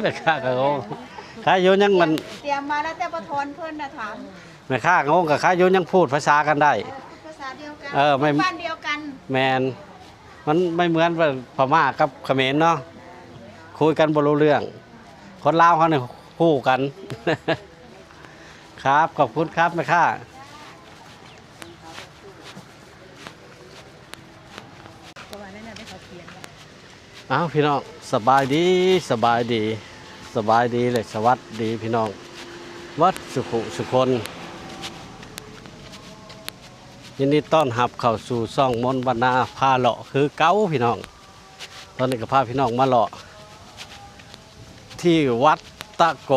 แม่ค้าก็งงขายอยู่ยังมันเตรียมมาแล้วแต่บ่ทอนเพิ่นน่ะถามแม่ค้างงกับขายอยู่ยังพูดภาษากันได้ ภาษาเดียวกันเออไม่ บ้านเดียวกันแมนมันไม่เหมือนพม่ากับเขมรเนาะคุยกันบ่รู้เรื่อง คนลาวเขาเนี่ยคู่กัน ครับขอบคุณครับแม่ค้า ประมาณนั้นน่ะได้เขาเขียน อ้าวพี่น้องสบายดีสบายดีสบายดีเลยสวัสดีพี่น้องวัดสุขุสุคนยินดีต้อนรับเข้าสู่ซ่องมนต์บรรณาพาเลาะคือเก้าพี่น้อง ตอนนี้ก็พาพี่น้องมาเลาะ ที่วัดตะโก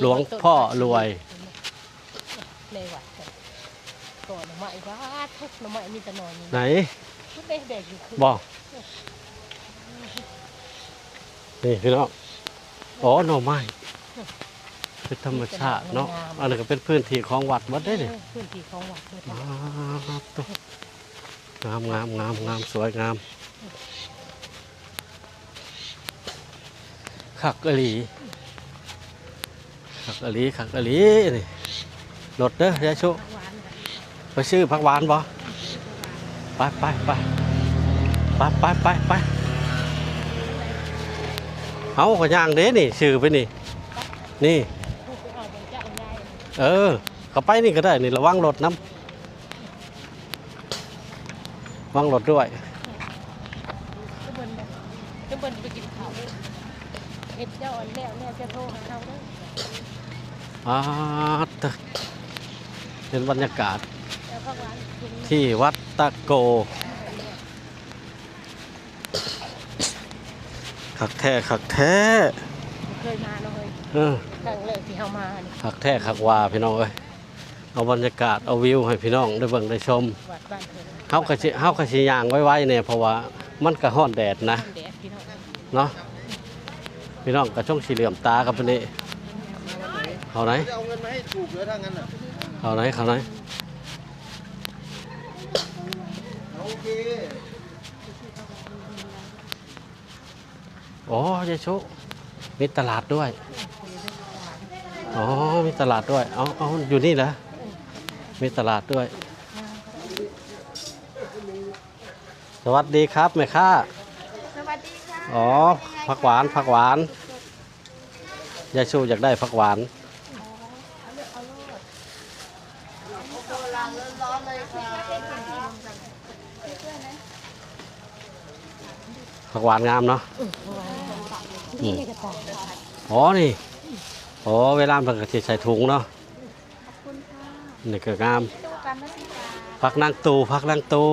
หลวงพ่อรวยในวัด กันก่อนหน่อไม้วัดทุกหน่อไม้มีแต่หน่อยนี่ไหนทุกเด็กเด็กอยู่คือบอกนี่พี่น้องอ๋อหน่อไม้เป็นธรรมชาติเนาะอันนี้ก็เป็นพื้นที่ของวัดวัดได้เนี่ยพื้นที่ของวัดด้วยงามตัวงามงามงามงามสวยงามขักอหลีขักอหลีขักอหลีนี่รถเด้อยายชุหวานกัน ไปซื้อผักหวานบ่ไปไปไปไปไปไปไปเอาขย่างเด้นี่ซื้อไปนี่ นี่พูดไปเอาบนเจ้าใหญ่เออเขาไปนี่ก็ได้นี่ระวังรถน้ำระวังรถด้วยก็เบิ่นก็เบิ่นไปกินข้าวเลยเฮ็ดเจ้าอันแล้วแล้วจะโทรหาเราเด้ออาตะเป็นบรรยากาศ ที่วัดตะโกขักแท้ขักแท้เคยมาเนาะเฮ้ยเออครั้งแรกที่เฮามานี่ขักแท้ขักวาพี่น้องเอ้ยเอาบรรยากาศเอาวิวให้พี่น้องได้เบิ่งได้ชมวัดบ้านเพิ่นเฮากะสิเฮากะสิย่างไว้ๆเนี่ยเพราะว่ามันก็ฮ้อนแดดนะแดดพี่น้องเนาะพี่น้องกระช่องสีเหลื่อมตากับอันนี้เขาไหนจะเอาเงินมาให้ถูกเลยถ้างั้นอะเขาไหนเขาไหน โอเคอ๋อยายชุมีตลาดด้วยอ๋อมีตลาดด้วย เอาเอาอยู่นี่เหรอ มีตลาดด้วย สวัสดีครับแม่ค้า สวัสดีค่ะอ๋อผักหวานผักหวานยายชูอยากได้ผักหวาน โบราณร้อนๆเลยค่ะ ผักหวานงามเนาะนี่กระต่ายอ๋อนี่อ๋อเวลามันก็สิใส่ถุงเนาะขอบคุณค่ะนี่ก็งามตู้กันนะสิคะพักนั่งตูพักนั่งตู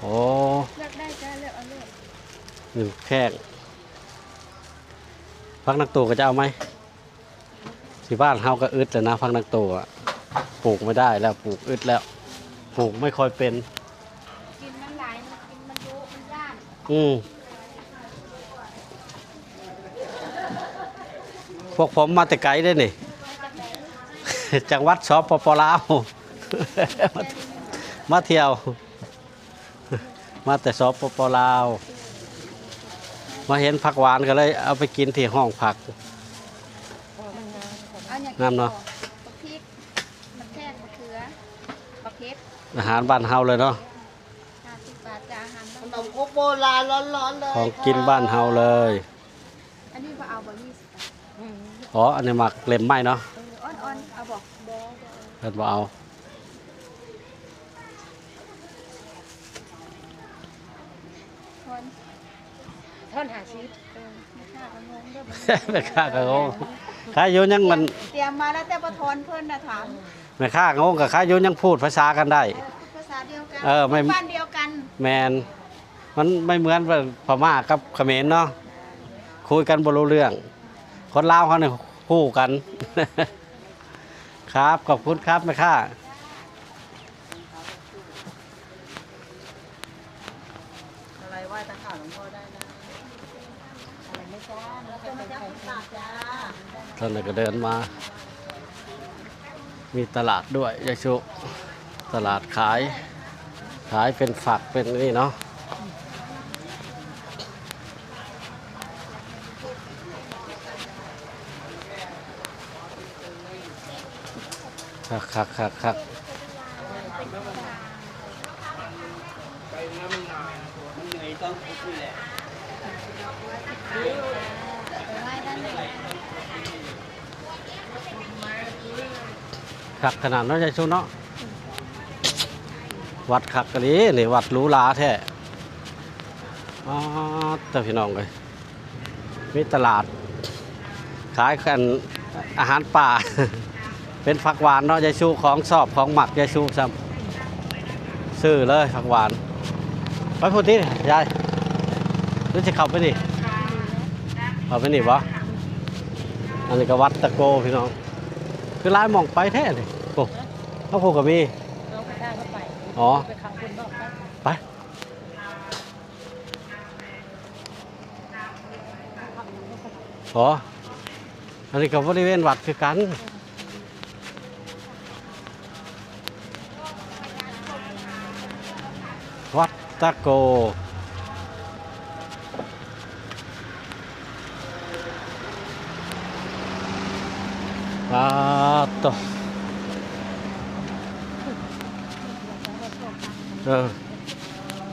โอ้เลือกได้จ้าเลือกเอาเลือกหนึ่งแข้งพักนั่งตูก็จะเอาไหมที่บ้านเฮาก็อึดแล้วนะพักนั่งตูอะปลูกไม่ได้แล้วปลูกอึดแล้ว ปลูกไม่ค่อยเป็น กินมันหลายมันกินมันยุมันย่านอืมพวกผมมาแต่ไกลได้นี่จังหวัดสปปลาวมาเที่ยว มาแต่สปปลาว มาเห็นผักหวานก็เลยเอาไปกินที่ห้องผัก เอาอย่างงามเนาะ บักพริกมันแค่มะเขือบักเพชร อาหารบ้านเฮาเลยเนาะห้าสิบบาทจ้าอาหารขบ้านนมครกโบราณร้อนๆเลยของกินบ้านเฮาเลย อันนี้ว่าเอาบ่ยี่สิบบาทอืมอ๋อ อันนี้หมักเล็มไหมเนาะเอออ่อนๆเอาบอกบอเพิ่นบ่เอาคนท่อนหาชีพเออไม่ค่าก็งงเด้อแม่ค้าก็งงขายอยู่ยังมันเตรียมมาแล้วแต่บ่ทอนเพิ่นน่ะถาม แม่ค้างงกับขายอยู่ยังพูดภาษากันได้เออภาษาเดียวกันเออไม่ บ้านเดียวกันแมนมันไม่เหมือนพม่ากับเขมรเนาะคุยกันบ่รู้เรื่อง คนลาวเขาเนี่ยคู่กัน ครับขอบคุณครับแม่ค้าอะไรไหว้ตะขาบหลวงพ่อได้นะอะไรไม่จ้าแล้วก็เป็นของฝากจ้า ท่านนก็เดินมา มีตลาดด้วยยาชุตลาดขาย ขายเป็นฝักเป็นนี่เนาะคักคักคักคักไปไหว้ด้านไหน คักขนาดนั้นใจชุนเนาะวัดคักกันนี้นี่วัดหรูหราแท้อ๋อแต่พี่น้องเลยมีตลาด ขายกันอาหารป่า เป็นผักหวานเนาะยายชูของสอบของหมักยายชูซ้ำซื้อเลยผักหวานไปพูดที่ยายรู้จะเข้าไปนี่เข้าไปนี่บ่อันนี้ก็วัดตะโกพี่น้อง คือลายหมองไปแท้เลยโอ้เขาพูดกับมีน้องไปทางเข้าไปอ๋อ ไปขังคนนอกไปไป อ๋อ อันนี้ก็บริเวณวัดคือกัน วัดตะโกปา ตวเออ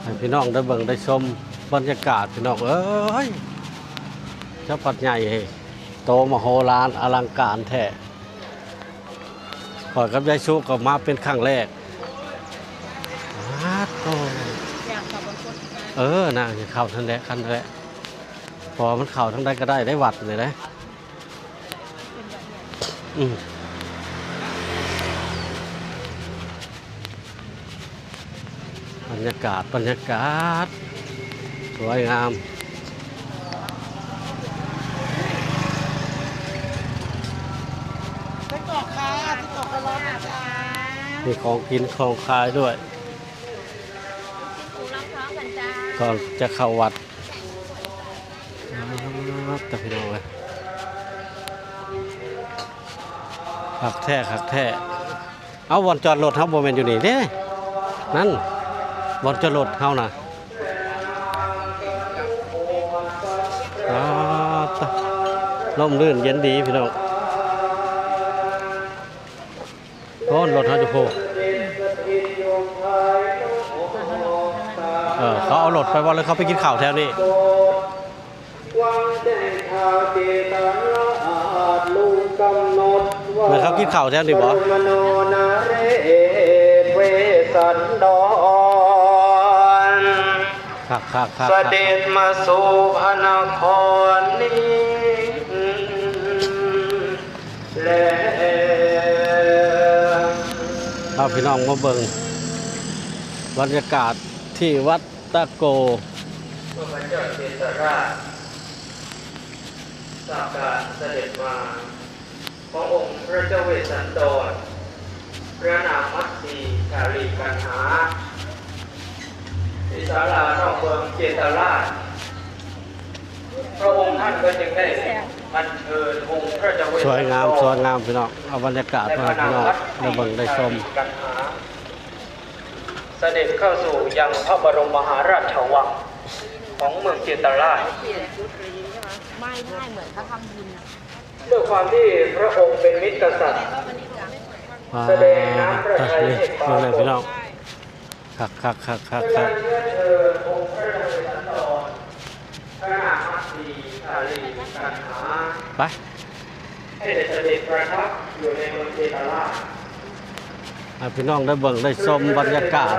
ให้พี่น้องได้เบิ่งได้ชมบรรยากาศพี่น้องเอ้ยเจ้าปัดใหญ่โตมโหฬารอลังการแท้ขอยกับยายชุก็มาเป็นครั้งแรกอาโตอยากขับบนคนเออน่าจะเข้าทันแหละคันแหละพอมันเข้าทั้งใดก็ได้ได้วัดเลยนะอืม บรรยากาศบรรยากาศ สวยงามไปกอกค่ะไปกอกกระรอนนะจ๊ะมีของกินของขายด้วยปูรับพร้อมกันจ้าก่อนจะเข้าวัดอ่าแต่พี่น้องเลยขักแท้ขักแท้ เอาบอลจอดรถเฮาบ่แม่นอยู่นี่เด้ นั่น บอลจอดรถเฮาน่ะอ่าตะลมลื่นเย็นดีพี่น้องโอ้รถเฮาอยู่โพเออเขาเอารถไปบ่เลยเขาไปกินข้าวแถวนี้วันแจ้งข่าวเจตนาอาจลุงกำหนดว่าแล้วเขากินข้าวแถวนี้บ่มโนนาเรศเวสันดรคักคักคัก เสด็จมาสู่พระนครนี้และพาพี่น้องมาเบิ่งบรรยากาศที่วัดตะโกพระเจ้าเจตราชทราบการเสด็จมาขององค์พระเจ้าเวสสันดรพระนามมัตสีกาลีกันหา ที่ศาลานอกเมืองเจตราช พระองค์ท่านก็จึงได้อัญเชิญองค์พระเจ้าเวสสสันดรวยงามสวยงามพี่น้องเอาบรรยากาศในมาพระให้นาพี่มน้องมัตสีได้เบิ่งได้ชมกาลีกันหาเสด็จเข้าสู่ยังพระบรมมหาราชวังของเมืองเจตราชไม่ไม่เหมือนเขาทำบุญนะด้วยความที่พระองค์เป็นมิตรกษัตริย์อ่าแสดงน้ำพระทัยนี่ให้ปเบิ่งเลยรากฏพี่น้องคักคักคักคักเวคัลาก เชื้อเชิญองค์พระราชสันดรพระนามมัตสีกาลี กันหาไปให้ได้เสด็จประทับอยู่ในเมืองเจตราชให้พี่น้องได้เบิ่งได้ชมบรรยากาศ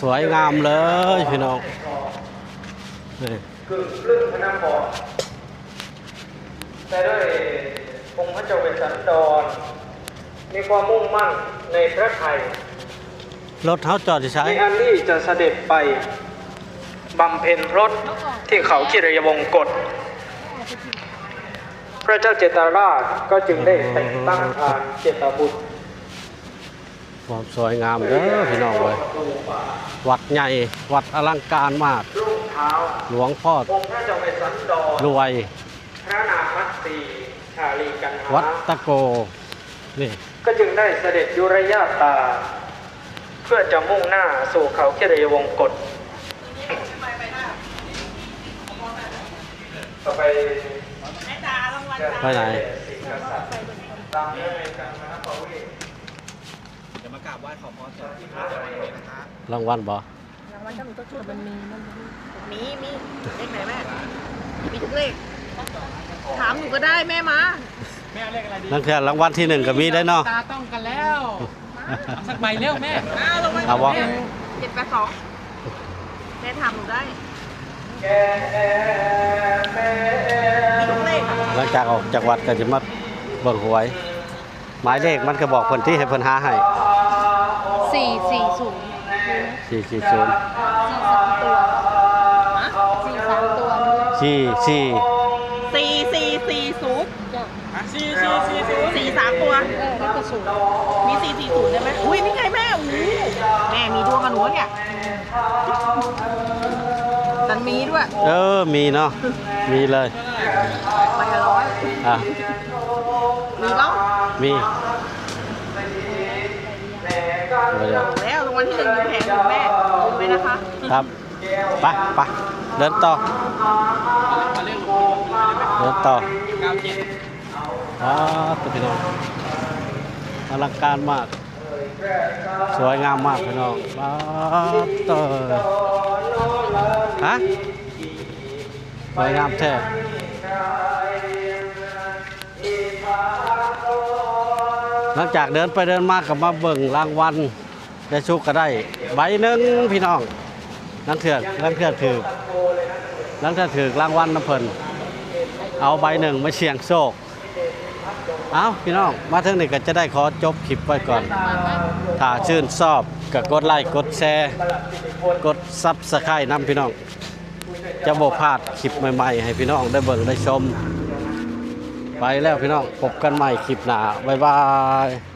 สวยงามเลยพี่น้องนี่กึ่งครึ่งพระนครแต่ด้วยองค์พระเจ้าเวสสันดรมีความมุ่งมั่นในพระไทยรถเฮาจอดที่ใช้มีอันที่จะเสด็จไปบำเพ็ญพรตที่เขาคิรยวงกฏ พระเจ้าเจตาราชก็จึงได้แต่งตั้งทานเจตบุตรความสวยงามเด้อพี่น้องเลยวัดใหญ่วัดอลังการมาก รุ่งเท้าหลวงพ่อองค์พระเจ้าเวสสันดรรวย พระนามัตสีชาลีกันหาวัดตะโกนี่ก็จึงได้เสด็จยุรยาตา เพื่อจะมุ่งหน้าสู่เขาเคีรยวงกฏ ต่อไปไปไหนตามเรื่องในการมหาปวิรางวัลบ่แล้วมันต้องมีตัวช่วยมันมีมันมีมีมีเลขไหนแม่มีทุกเลขถามหนูก็ได้แม่มานั่นคือรางวัลที่หนึ่งก็มีได้เนาะตาต้องกันแล้วเอาสักใบเร็วแม่อ้าวลงมาเอาวะเจ็ดแปดสองแม่ถามหนูได้ หลังจากออกจากวัดก็จะมาเบิ่งหวย หมายเลขมันก็บอกเพิ่นที่ให้เพิ่นหาให้สี่สี่ศูนย์440สี่สามตัวสี่สามตัวนี่แหละ4 4สี่สี่สี่ศูนย์จ้ะสี่สี่สี่สี่สี่สามตัวเออแล้วก็ศูนย์มีสี่สี่ศูนย์ได้ไหมอุ้ยนี่ไงแม่อู้แม่มีดวงกับหนูเนี่ย ตันมีด้วย เออ มีเนาะ มีเลยใบละร้อยอะมีเปล่ามีเดี๋ยวแล้วรางวัลที่หนึ่งอยู่แผงของแม่ดูไหมนะคะครับ ไปไปเดินต่อ เดินต่ออ๋อตัวพี่น้องอลังการมาก สวยงามมากพี่น้องว้าวต่อ ฮะสวยงามแท้หลังจากเดินไปเดินมากับมาเบิ่งรางวัลได้ชุกก็ได้ ใบหนึ่งพี่น้องนังเถือกนังเถือกถือนังเถือกถือรางวัลน้ำเพลินเอาใบหนึ่งมาเสี่ยงโชค เอาพี่น้อง มาถึงนี่ก็จะได้ขอจบคลิปไว้ก่อน ถ้าชื่นชอบก็กดไลค์กดแชร์ กดซับสไครต์นำพี่น้อง จะบ่พลาดคลิปใหม่ๆ ให้พี่น้องได้เบิ่งได้ชม ไปแล้วพี่น้องพบกันใหม่คลิปหน้าบ๊ายบาย